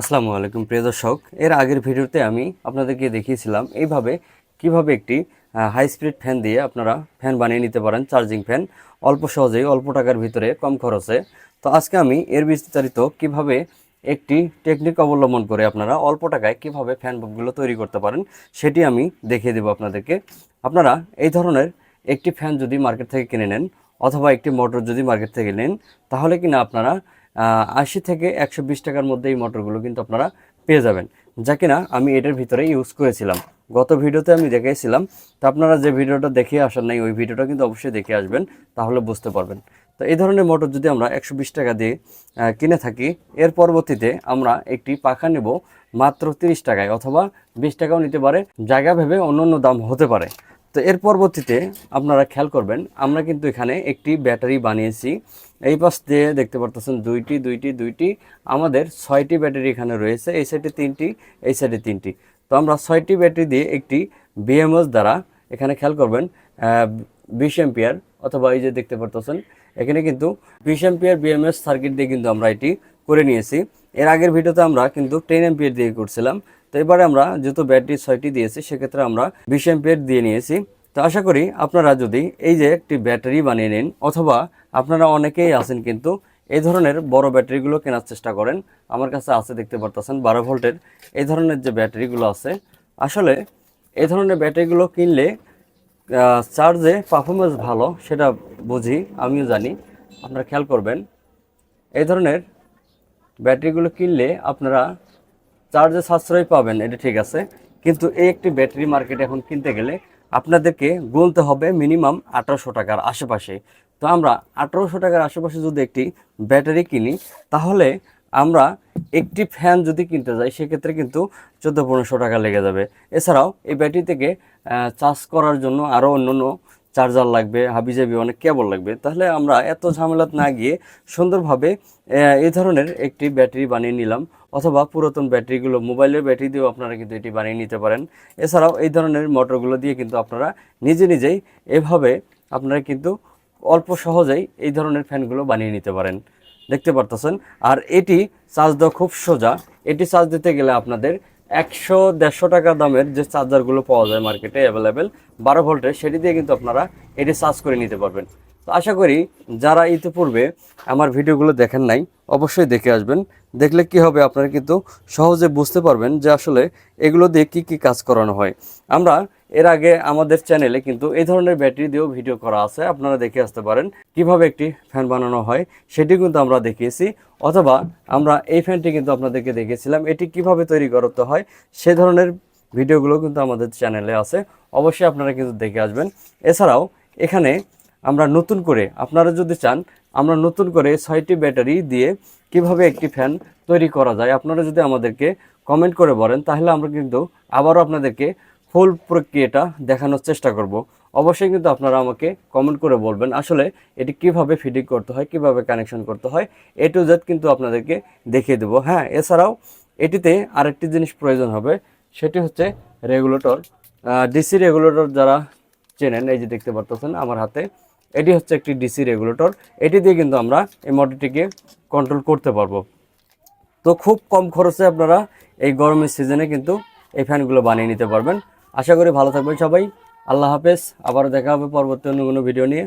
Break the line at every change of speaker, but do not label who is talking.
আসসালামু আলাইকুম, প্রিয় দর্শক। এর আগের ভিডিওতে আমি আপনাদেরকে দেখিয়েছিলাম এইভাবে কীভাবে একটি হাই স্পিড ফ্যান দিয়ে আপনারা ফ্যান বানিয়ে নিতে পারেন চার্জিং ফ্যান অল্প সহজেই, অল্প টাকার ভিতরে, কম খরচে। তো আজকে আমি এর বিস্তারিত কীভাবে একটি টেকনিক অবলম্বন করে আপনারা অল্প টাকায় কীভাবে ফ্যান বাল্বগুলো তৈরি করতে পারেন, সেটি আমি দেখিয়ে দেবো আপনাদেরকে। আপনারা এই ধরনের একটি ফ্যান যদি মার্কেট থেকে কিনে নেন, অথবা একটি মোটর যদি মার্কেট থেকে নেন, তাহলে কিনা আপনারা আশি থেকে একশো বিশ টাকার মধ্যে এই মোটরগুলো কিন্তু আপনারা পেয়ে যাবেন। যা কিনা আমি এটার ভিতরে ইউজ করেছিলাম। গত ভিডিওতে আমি দেখিয়েছিলাম তো আপনারা যে ভিডিওটা দেখে আসার নাই, ওই ভিডিওটা কিন্তু অবশ্যই দেখে আসবেন, তাহলে বুঝতে পারবেন। তো এই ধরনের মোটর যদি আমরা একশো বিশ টাকা দিয়ে কিনে থাকি, এর পরবর্তীতে আমরা একটি পাখা নেব মাত্র তিরিশ টাকায়, অথবা বিশ টাকাও নিতে পারে। জায়গা ভেবে অন্য অন্য দাম হতে পারে। তো এর পরবর্তীতে আপনারা খেয়াল করবেন, আমরা কিন্তু এখানে একটি ব্যাটারি বানিয়েছি। এই পাশ দিয়ে দেখতে পারতেছেন দুইটি দুইটি দুইটি, আমাদের ছয়টি ব্যাটারি এখানে রয়েছে, এই সাইডে তিনটি, এই সাইডে তিনটি। তো আমরা ছয়টি ব্যাটারি দিয়ে একটি বিএমএস দ্বারা এখানে খেয়াল করবেন বিশ এম্পিয়ার অথবা এই যে দেখতে পারতেছেন, এখানে কিন্তু বিশ এম্পিয়ার বিএমএস সার্কিট দিয়ে কিন্তু আমরা এটি করে নিয়েছি। এর আগের ভিডিওতে আমরা কিন্তু টেন এম্পিয়ার দিয়ে করছিলাম তো এবারে আমরা যেহেতু ব্যাটারি ছয়টি দিয়েছি, সেক্ষেত্রে আমরা বিশ এম্পিয়ার দিয়ে নিয়েছি। তো আশা করি আপনারা যদি এই যে একটি ব্যাটারি বানিয়ে নিন, অথবা আপনারা অনেকেই আছেন কিন্তু এই ধরনের বড় ব্যাটারিগুলো কেনার চেষ্টা করেন, আমার কাছে আছে দেখতে পারতেছেন বারো ভোল্টের এই ধরনের যে ব্যাটারিগুলো আছে। আসলে এই ধরনের ব্যাটারিগুলো কিনলে চার্জে পারফরমেন্স ভালো, সেটা বুঝি, আমিও জানি, আপনারা খেয়াল করবেন। এই ধরনের ব্যাটারিগুলো কিনলে আপনারা চার্জে সাশ্রয় পাবেন, এটা ঠিক আছে। কিন্তু এই একটি ব্যাটারি মার্কেট এখন কিনতে গেলে আপনাদেরকে গুনতে হবে মিনিমাম আঠারোশো টাকার আশেপাশে। তো আমরা আঠারোশো টাকার আশেপাশে যদি একটি ব্যাটারি কিনি, তাহলে আমরা একটি ফ্যান যদি কিনতে যাই, সেক্ষেত্রে কিন্তু চোদ্দ পনেরোশো টাকা লেগে যাবে। এছাড়াও এই ব্যাটারি থেকে চার্জ করার জন্য আরও অন্য অন্য চার্জার লাগবে, হাবিজাবি অনেক কেবল লাগবে। তাহলে আমরা এত ঝামেলাত না গিয়ে সুন্দরভাবে এই ধরনের একটি ব্যাটারি বানিয়ে নিলাম। অথবা পুরাতন ব্যাটারিগুলো, মোবাইলের ব্যাটারি দিয়েও আপনারা কিন্তু এটি বানিয়ে নিতে পারেন। এছাড়াও এই ধরনের মোটরগুলো দিয়ে কিন্তু আপনারা নিজে নিজেই এভাবে আপনারা কিন্তু অল্প সহজেই এই ধরনের ফ্যানগুলো বানিয়ে নিতে পারেন। দেখতে পারতেছেন? আর এটি চার্জ দেওয়া খুব সোজা। এটি চার্জ দিতে গেলে আপনাদের একশো দেড়শো টাকা দামের যে চার্জারগুলো পাওয়া যায় মার্কেটে অ্যাভেলেবেল, বারো ভোল্টের, সেটি দিয়ে কিন্তু আপনারা এটি চার্জ করে নিতে পারবেন। তো আশা করি যারা ইতিপূর্বে আমার ভিডিওগুলো দেখেন নাই, অবশ্যই দেখে আসবেন। দেখলে কি হবে আপনারা কিন্তু সহজে বুঝতে পারবেন যে আসলে এগুলো দিয়ে কি কি কাজ করানো হয়। আমরা এর আগে আমাদের চ্যানেলে কিন্তু এই ধরনের ব্যাটারি দিয়েও ভিডিও করা আছে, আপনারা দেখে আসতে পারেন কীভাবে একটি ফ্যান বানানো হয়, সেটি কিন্তু আমরা দেখিয়েছি। অথবা আমরা এই ফ্যানটি কিন্তু আপনাদেরকে দেখিয়েছিলাম এটি কীভাবে তৈরি করতে হয়, সে ধরনের ভিডিওগুলো কিন্তু আমাদের চ্যানেলে আছে, অবশ্যই আপনারা কিন্তু দেখে আসবেন। এছাড়াও এখানে আমরা নতুন করে, আপনারা যদি চান, আমরা নতুন করে ছয়টি ব্যাটারি দিয়ে কীভাবে একটি ফ্যান তৈরি করা যায়, আপনারা যদি আমাদেরকে কমেন্ট করে বলেন, তাহলে আমরা কিন্তু আবারও আপনাদেরকে ফুল প্রক্রিয়াটা দেখানোর চেষ্টা করব। অবশ্যই কিন্তু আপনারা আমাকে কমেন্ট করে বলবেন, আসলে এটি কীভাবে ফিটিং করতে হয়, কীভাবে কানেকশন করতে হয় এ টু জেড কিন্তু আপনাদেরকে দেখিয়ে দেবো। হ্যাঁ এছাড়াও এটিতে আরেকটি জিনিস প্রয়োজন হবে, সেটি হচ্ছে রেগুলেটর ডিসি রেগুলেটর যারা চেনেন, এই যে দেখতে পারতেছেন আমার হাতে এটি হচ্ছে একটি ডিসি রেগুলেটর এটি দিয়ে কিন্তু আমরা এই মোটরটিকে কন্ট্রোল করতে পারব। তো খুব কম খরচে আপনারা এই গরমের সিজনে কিন্তু এই ফ্যানগুলো বানিয়ে নিতে পারবেন। আশা করি ভালো থাকবেন সবাই। আল্লাহ হাফেজ। আবার দেখা হবে পরবর্তী অন্য কোনো ভিডিও নিয়ে।